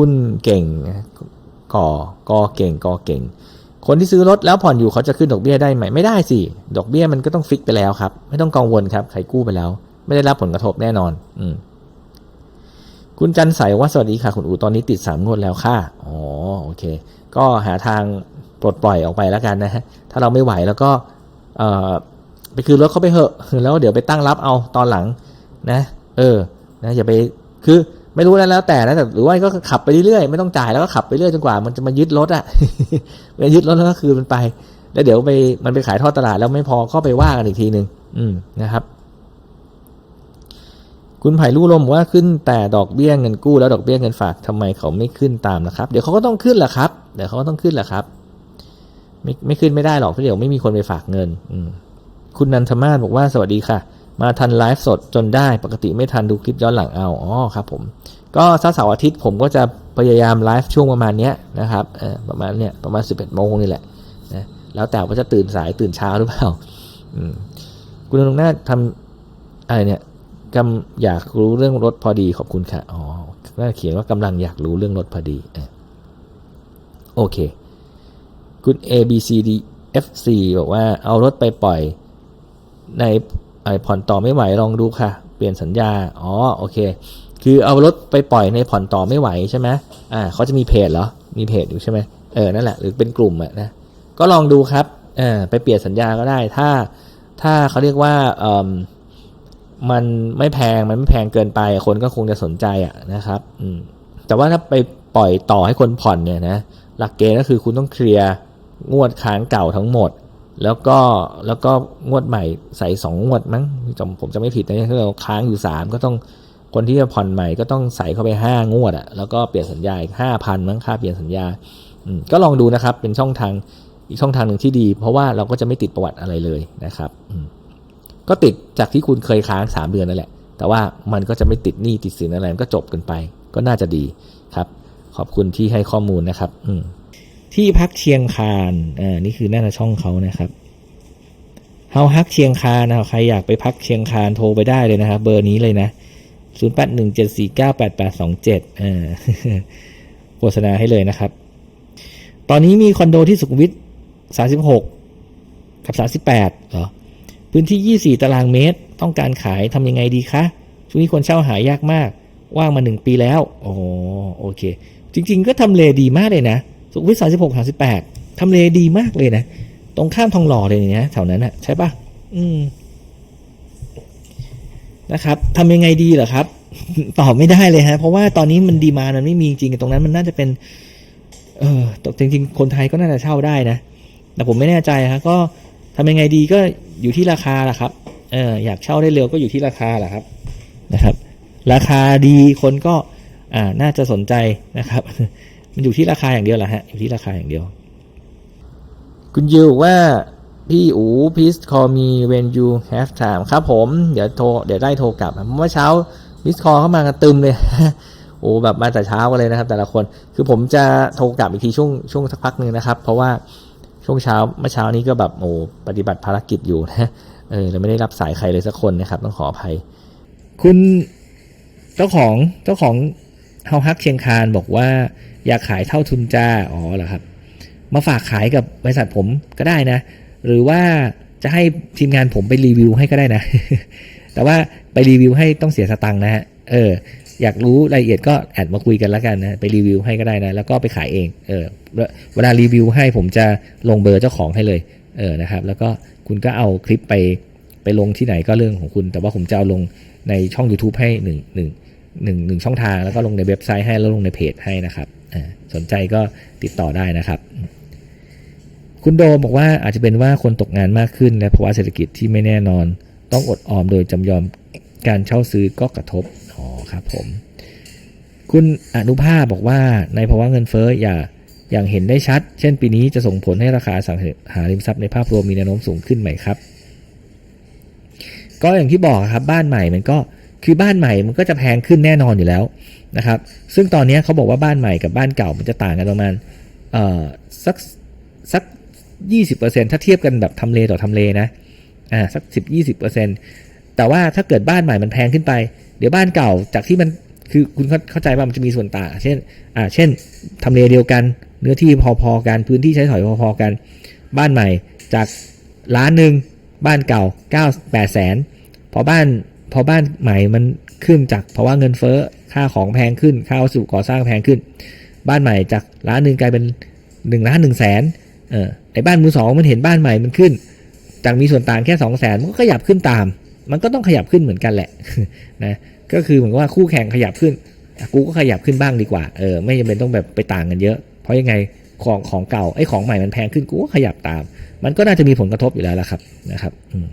คุณเก่งก่อกอเก่งกอเก่ง คนที่ซื้อรถแล้วผ่อนอยู่เขาจะขึ้นดอกเบี้ยได้ไหมไม่ได้สิ ดอกเบี้ยมันก็ต้องฟิกไปแล้วครับ ไม่ต้องกังวลครับใครกู้ไปแล้ว ไม่ได้รับผลกระทบแน่นอน อืคุณจันใสว่าสวัสดีค่ะ คุณอูตอนนี้ติดสามงวดแล้วค่ะอ๋อโอเค ก็หาทางปลดปล่อยออกไปแล้วกันนะฮะถ้าเราไม่ไหวแล้วก็ไปคืนรถเขาไปเหอะ แล้วเดี๋ยวไปตั้งรับเอาตอนหลังนะ เออ นะอย่าไปคือ ไม่รู้แล้วแล้วแต่นะแต่หรือว่าก็ขับไปเรื่อยๆไม่ต้องจ่ายแล้วก็ขับไปเรื่อยจนกว่า มันจะมายึดรถอะไปยึดรถแล้วก็คืนมันไป แล้วเดี๋ยวไปมันไปขายทอดตลาดแล้วไม่พอก็ไปว่ากันอีกทีหนึ่งอืมนะครับ คุณไผ่ลู่ลมบอกว่าขึ้นแต่ดอกเบี้ยเงินกู้แล้วดอกเบี้ยเงินฝากทำไมเขาไม่ขึ้นตามนะครับ เดี๋ยวเขาก็ต้องขึ้นแหละครับเดี๋ยวเขาก็ต้องขึ้นแหละครับ ไม่ไม่ขึ้นไม่ได้หรอกเพราะเดี๋ยวไม่มีคนไปฝากเงิน อืมคุณนันทมาศบอกว่าสวัสดีค่ะมาทันไลฟ์สดจนได้ปกติไม่ทันดูคลิปย้อนหลังเอา อ๋อครับผม ก็ถ้าเสาร์อาทิตย์ผมก็จะพยายามไลฟ์ช่วงประมาณนี้นะครับประมาณเนี้ยประมาณ 11โมงนี่แหละนะแล้วแต่ว่าจะตื่นสายตื่นเช้าหรือเปล่าคุณนงนาทำอะไรเนี่ยกำอยากรู้เรื่องรถพอดีขอบคุณค่ะอ๋อน่าเขียนว่ากำลังอยากรู้เรื่องรถพอดีโอเค คุณ A B C D F C บอกว่าเอารถไปปล่อยในไอผ่อนต่อไม่ไหวลองดูค่ะ เปลี่ยนสัญญา อ๋อ โอเค คือเอารถไปปล่อยในผ่อนต่อไม่ไหวใช่ไหมอ่าเขาจะมีเพจเหรอ มีเพจอยู่ใช่ไหมเออ นั่นแหละ หรือเป็นกลุ่มอะนะ ก็ลองดูครับ เออไปเปลี่ยนสัญญาก็ได้ ถ้า ถ้าเขาเรียกว่าเอมมันไม่แพง มันไม่แพงเกินไป คนก็คงจะสนใจอะนะครับ อืม แต่ว่าถ้าไปปล่อยต่อให้คนผ่อนเนี่ยนะ หลักเกณฑ์ก็คือคุณต้องเคลียร์งวดค้างเก่าทั้งหมด แล้วก็ แล้วก็งวดใหม่ใส่สองงวดมั้งจำผมจะไม่ผิดนะถ้าเราค้างอยู่สามก็ต้อง คนที่จะผ่อนใหม่ก็ต้องใส่เข้าไปห้างวดอะแล้วก็เปลี่ยนสัญญาอีกห้าพันมั้งค่าเปลี่ยนสัญญาก็ลองดูนะครับเป็นช่องทางอีกช่องทางหนึ่งที่ดี เพราะว่าเราก็จะไม่ติดประวัติอะไรเลยนะครับก็ติดจากที่คุณเคยค้างสามเดือนนั่นแหละ แต่ว่ามันก็จะไม่ติดหนี้ติดสินอะไรมันก็จบกันไป ก็น่าจะดีครับ ขอบคุณที่ให้ข้อมูลนะครับ อืที่พักเชียงคานอ่านี่คือหน้าช่องเขานะครับเฮาฮักเชียงคานนะครับใครอยากไปพักเชียงคานโทรไปได้เลยนะครับเบอร์นี้เลยนะ 0 8 1 7 4 9 8 8 2 7อ่าโฆษณาให้เลยนะครับ ตอนนี้มีคอนโดที่สุขุมวิท36กับ38เหรอ พื้นที่24ตารางเมตร ต้องการขายทำยังไงดีคะช่วงนี้คนเช่าหายากมาก ว่างมาหนึ่งปีแล้ว โอ้โอเค จริง ๆ ก็ทำเลดีมากเลยนะ สุขุมวิทสามสิบหกสามสิบแปดทำเลดีมากเลยนะ ตรงข้ามทองหล่อเลยเนี่ยแถวนั้นอะใช่ปะอืม นะครับทำยังไงดีเหรอครับ ตอบไม่ได้เลยฮะเพราะว่าตอนนี้มันดีมามันไม่มีจริงตรงนั้นมันน่าจะเป็น เออจริงๆ คนไทยก็น่าจะเช่าได้นะ แต่ผมไม่แน่ใจฮะก็ทำยังไงดีก็อยู่ที่ราคาแหละครับเอออยากเช่าได้เร็วก็อยู่ที่ราคาแหละครับนะครับ ราคาดีคนก็อ่าน่าจะสนใจนะครับ มันอยู่ที่ราคาอย่างเดียวแหละฮะอยู่ที่ราคาอย่างเดียว คุณยิว พี่อู please call me when you have time ครับผม เดี๋ยวโทรเดี๋ยวได้โทรกลับ เมื่อเช้ามิสคอเข้ามากันตึมเลยโอ้แบบมาแต่เช้ากันเลยนะครับ แต่ละคนคือผมจะโทรกลับอีกทีช่วงช่วงสักพักหนึ่งนะครับ เพราะว่าช่วงเช้าเมื่อเช้านี้ก็แบบโอ้ปฏิบัติภารกิจอยู่นะเออเลยไม่ได้รับสายใครเลยสักคนนะครับ ต้องขออภัย คุณเจ้าของเจ้าของเฮาฮักเชียงคานบอกว่าอยากขายเท่าทุนจ้าอ๋อเหรอครับ มาฝากขายกับบริษัทผมก็ได้นะ หรือว่าจะให้ทีมงานผมไปรีวิวให้ก็ได้นะ แต่ว่าไปรีวิวให้ต้องเสียสตังค์นะฮะ เออ อยากรู้รายละเอียดก็แอดมาคุยกันแล้วกันนะ ไปรีวิวให้ก็ได้นะ แล้วก็ไปขายเอง เออ เวลารีวิวให้ผมจะลงเบอร์เจ้าของให้เลย เออ นะครับ แล้วก็คุณก็เอาคลิปไปไปลงที่ไหนก็เรื่องของคุณ แต่ว่าผมจะเอาลงในช่อง YouTube ให้หนึ่งหนึ่งหนึ่งหนึ่งช่องทาง แล้วก็ลงในเว็บไซต์ให้ แล้วลงในเพจให้นะครับอ่าสนใจก็ติดต่อได้นะครับ คุณโดมบอกว่าอาจจะเป็นว่าคนตกงานมากขึ้น และภาวะเศรษฐกิจที่ไม่แน่นอน ต้องอดออมโดยจำยอมการเช่าซื้อก็กระทบอ๋อครับผม คุณอนุภาพบอกว่าในภาวะเงินเฟ้ออย่าอย่างเห็นได้ชัด เช่นปีนี้จะส่งผลให้ราคาสังหาริมทรัพย์ในภาพรวมมีแนวโน้มสูงขึ้นไหมครับ ก็อย่างที่บอกครับบ้านใหม่มันก็คือบ้านใหม่มันก็จะแพงขึ้นแน่นอนอยู่แล้วนะครับ ซึ่งตอนนี้เขาบอกว่าบ้านใหม่กับบ้านเก่ามันจะต่างกันประมาณเอ่อสักสัก ยี่สิบเปอร์เซ็นถ้าเทียบกันแบบทำเลต่อทำเลนะอ่าสักสิบยี่สิบเปอร์เซ็นแต่ว่าถ้าเกิดบ้านใหม่มันแพงขึ้นไป เดี๋ยวบ้านเก่าจากที่มันคือคุณเข้าใจว่ามันจะมีส่วนต่างเช่นอ่าเช่นทำเลเดียวกัน เนื้อที่พอๆกันพื้นที่ใช้สอยพอๆกัน บ้านใหม่จากล้านหนึ่งบ้านเก่าเก้าแปดแสนพอบ้านพอบ้านใหม่มันขึ้นจากเพราะว่าเงินเฟ้อค่าของแพงขึ้นค่าวัสดุก่อสร้างแพงขึ้น บ้านใหม่จากล้านหนึ่งกลายเป็นหนึ่งล้านหนึ่งแสน ออไอ้บ้านมือสองมันเห็นบ้านใหม่มันขึ้น จากมีส่วนต่างแค่สองแสนมันก็ขยับขึ้นตาม มันก็ต้องขยับขึ้นเหมือนกันแหละนะก็คือเหมือนกับว่าคู่แข่งขยับขึ้น กูก็ขยับขึ้นบ้างดีกว่าเออไม่จำเป็นต้องแบบไปต่างกันเยอะ เพราะยังไงของของเก่าไอ้ของใหม่มันแพงขึ้นกูก็ขยับตาม มันก็น่าจะมีผลกระทบอยู่แล้วละครับนะครับอืม